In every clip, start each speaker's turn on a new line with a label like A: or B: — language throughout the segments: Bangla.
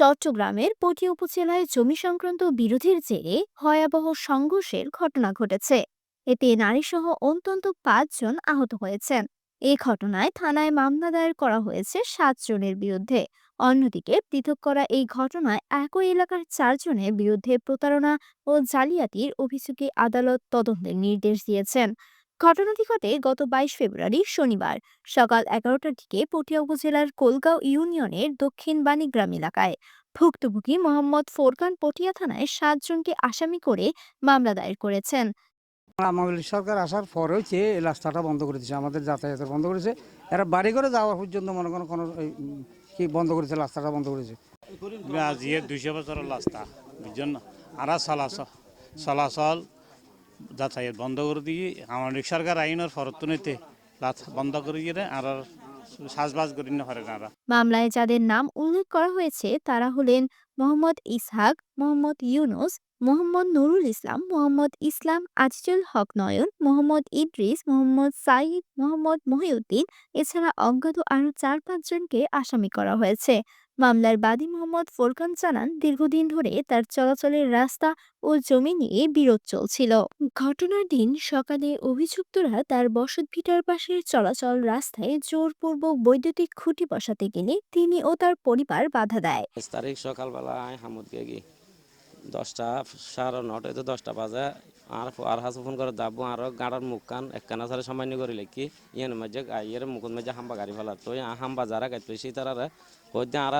A: চট্টগ্রামের পটি উপজেলায় জমি সংক্রান্ত বিরোধের জেরে ভয়াবহ সংঘর্ষের ঘটনা ঘটেছে এতে নারীসহ অন্তত পাঁচজন আহত হয়েছেন এই ঘটনায় থানায় মামলা দায়ের করা হয়েছে সাতজনের বিরুদ্ধে অন্যদিকে পৃথক করা এই ঘটনায় একই এলাকার চারজনের বিরুদ্ধে প্রতারণা ও জালিয়াতির অভিযোগে আদালত তদন্তের নির্দেশ দিয়েছেন ঘটনাটি ঘটে গত বাইশ ফেব্রুয়ারি শনিবার সকাল এগারোটার দিকে পটিয়া উপজেলার কোলগাঁও ইউনিয়নের দক্ষিণ বাণীগ্রাম এলাকায় ভুক্তভোগী মোহাম্মদ ফোরকান পটিয়া থানায় সাতজনকে আসামি করে মামলা দায়ের করেছেন
B: সরকার আসার পর হয়েছে এই রাস্তাটা বন্ধ করে দিয়েছে আমাদের যাতায়াতের বন্ধ করেছে এরা বাড়ি করে যাওয়া পর্যন্ত মনে করেন কোনো কি বন্ধ করেছে রাস্তাটা বন্ধ করেছে
C: ইয়ে দুইশো বছরের রাস্তা বুঝছেন আর চলাচল চলাচল যাতায়াত বন্ধ করে দিয়ে আমার সরকার আইনের ফরতুনিতে বন্ধ করে দিয়ে আর সাজবাজ করি না পারে
A: মামলায় যাদের নাম উল্লেখ করা হয়েছে তারা হলেন মোহাম্মদ ইসহাক মোহাম্মদ ইউনুস মোহাম্মদ নুরুল ইসলাম মোহাম্মদ ইসলাম আজিজুল হক নয়ন মোহাম্মদ ইদ্রিস মোহাম্মদ সাইদ মোহাম্মদ মহিউদ্দিন এছাড়া অজ্ঞাত আরও চার পাঁচজনকে আসামি করা হয়েছে মামলার বাদী মোহাম্মদ ফোরকান জানান দীর্ঘদিন ধরে তার চলাচলের রাস্তা ও জমি নিয়ে বিরোধ চলছিল ঘটনার দিন সকালে অভিযুক্তরা তার বসত ভিটার পাশের চলাচল রাস্তায় জোরপূর্বক বৈদ্যুতিক খুঁটি বসাতে গেলে তিনি ও তার পরিবার বাধা দেয়
D: তারিখ সকালবেলায় হামুদ গেগি দশটা সাড়ে নটায় তো দশটা বাজে আর আর হাসু ফোন করে দাবো আর গাড়ার মুখ কান এক কানা সারে সামান্য করিলে কি ইয়ের মাঝে ইয়ের মুখুন মাঝে হাম্বা গাড়ি ফেলা তো হাম্বা যারা গাইতে তারা হইতে আর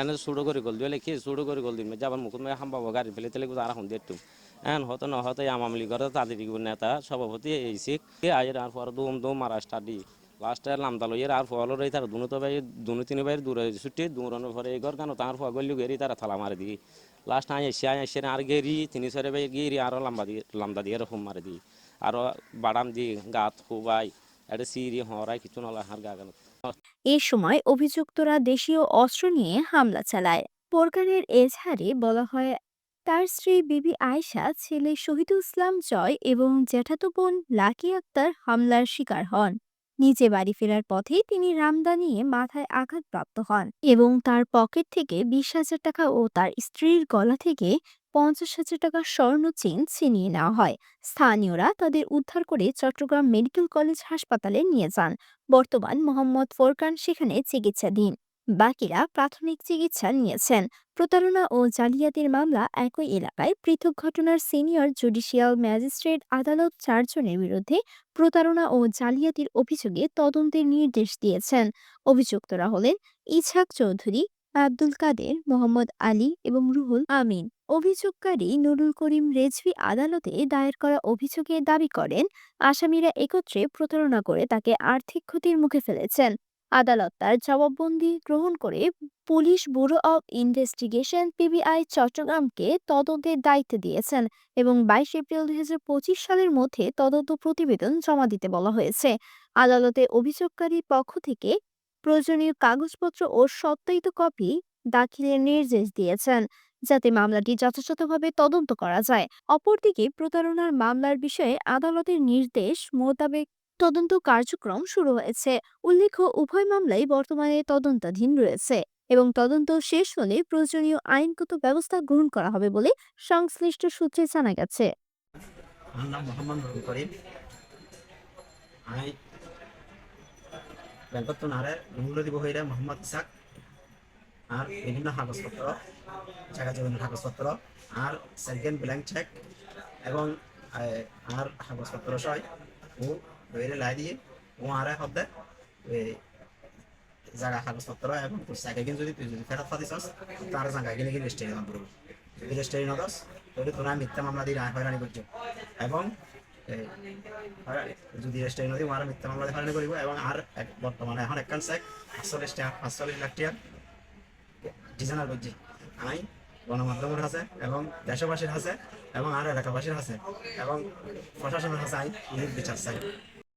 D: এনে সুড়ো করে গোল দিলে কি সুড়ো করে গোল দিন যাবার মুখ হাম্বাবো গাড়ি ফেলে তেলে আর এখন দেখতুম এন হতো না হতো আওয়ামী লীগের তাদের নেতা সভাপতি এই কে আজের আর পর দুম দুম মারাস্টার দি লাস্টে লামদা লইয়ের আর ফলর এই তার দুনো তো ভাই দুনো তিন ভাইয়ের দূরে ছুটি দূরানোর পরে এই ঘর কেন তার ফল গল্লি গেরি তারা থালা মারে দি লাস্ট আই এসে আই এসে আর গেরি তিনি সরে ভাই গেরি আরও লাম্বা দিয়ে লামদা দিয়ে এরকম মারে দি আরও বাড়াম দি গাত খুবাই একটা সিরি হরাই কিছু নলা হার গাগান
A: এ সময় অভিযুক্তরা দেশীয় অস্ত্র নিয়ে হামলা চালায় বোরকানের এজহারে বলা হয় তার স্ত্রী বিবি আয়শা ছেলে শহীদ ইসলাম জয় এবং জ্যাঠাতো বোন লাকি আক্তার হামলার শিকার হন নিজে বাড়ি ফেরার পথেই তিনি রামদা নিয়ে মাথায় আঘাতপ্রাপ্ত হন এবং তার পকেট থেকে বিশ হাজার টাকা ও তার স্ত্রীর গলা থেকে পঞ্চাশ হাজার টাকা স্বর্ণ চেন ছিনিয়ে নেওয়া হয় স্থানীয়রা তাদের উদ্ধার করে চট্টগ্রাম মেডিকেল কলেজ হাসপাতালে নিয়ে যান বর্তমান মোহাম্মদ ফোরকান সেখানে চিকিৎসাধীন বাকিরা প্রাথমিক চিকিৎসা নিয়েছেন প্রতারণা ও জালিয়াতির মামলা একই এলাকায় পৃথক ঘটনার সিনিয়র জুডিশিয়াল ম্যাজিস্ট্রেট আদালত চারজনের বিরুদ্ধে প্রতারণা ও জালিয়াতির অভিযোগে তদন্তের নির্দেশ দিয়েছেন অভিযুক্তরা হলেন ইছাক চৌধুরী আব্দুল কাদের মোহাম্মদ আলী এবং রুহুল আমিন অভিযোগকারী নুরুল করিম রেজভি আদালতে দায়ের করা অভিযোগে দাবি করেন আসামিরা একত্রে প্রতারণা করে তাকে আর্থিক ক্ষতির মুখে ফেলেছেন আদালত তার জবাববন্দি গ্রহণ করে police bureau of investigation PBI চট্টগ্রামকে তদন্তের দায়িত্ব দিয়েছেন এবং বাইশ এপ্রিল দুই সালের মধ্যে তদন্ত প্রতিবেদন জমা দিতে বলা হয়েছে আদালতে অভিযোগকারীর পক্ষ থেকে প্রয়োজনীয় কাগজপত্র ও সত্যায়িত কপি দাখিলের নির্দেশ দিয়েছেন যাতে মামলাটি যথাযথভাবে তদন্ত করা যায় অপরদিকে প্রতারণার মামলার বিষয়ে আদালতের নির্দেশ মোতাবেক তদন্ত কার্যক্রম শুরু হয়েছে উল্লেখ্য উভয় মামলাই বর্তমানে তদন্তাধীন রয়েছে এবং তদন্ত শেষ হলে প্রয়োজনীয় আইনগত ব্যবস্থা গ্রহণ করা হবে বলে সংশ্লিষ্ট সূত্রে জানা গেছে
E: বেংকত নাহারে মূল্য দিব হইরে মোহাম্মদ ইসাক আর বিভিন্ন কাগজপত্র জায়গা জমিনের কাগজপত্র আর সেকেন্ড ব্ল্যাঙ্ক চেক এবং আর কাগজপত্র সহ ও ধরে লাই দিয়ে ও আরে হতে জায়গা কাগজপত্র এবং তোর সাইকেল যদি তুই যদি ফেরত পাতিস তার জায়গা কিনে কিনে রেজিস্ট্রি করবো যদি রেজিস্ট্রি না তোরা মিথ্যা মামলা দিয়ে হয়রানি করছো এবং যদি রেস্টাইন দিব আর মিথ্যা মামলা হয়রানি করিব এবং আর এক বর্তমানে এখন একান চেক আটচল্লিশ টাকা আটচল্লিশ লাখ টাকা ডিজাইনার বুঝছি আই গণমাধ্যমের আছে এবং দেশবাসীর আছে এবং আর এলাকাবাসীর আছে এবং প্রশাসনের আছে আইন বিচার চাই